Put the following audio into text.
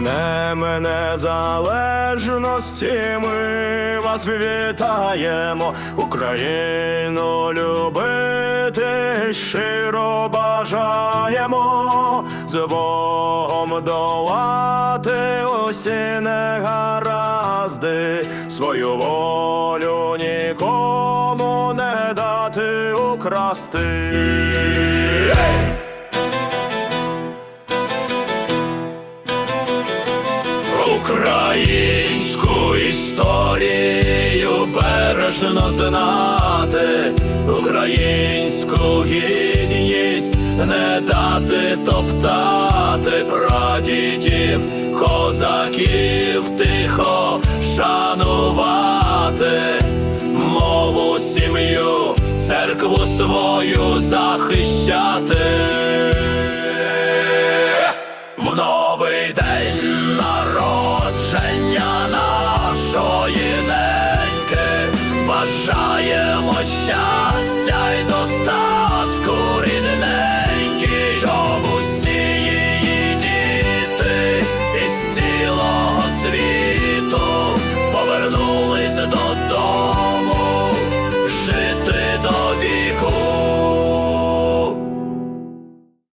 незалежності ми вас вітаємо, Україну любити щиро бажаємо, з Богом долати усі негаразди, свою волю нікому не дати украсти. Українську історію бережно знати, українську гідність не дати топтати прадідів, козаків тихо шанувати, мову, сім'ю, церкву свою захищати. В новий день народження нашої неньки бажаємо щастя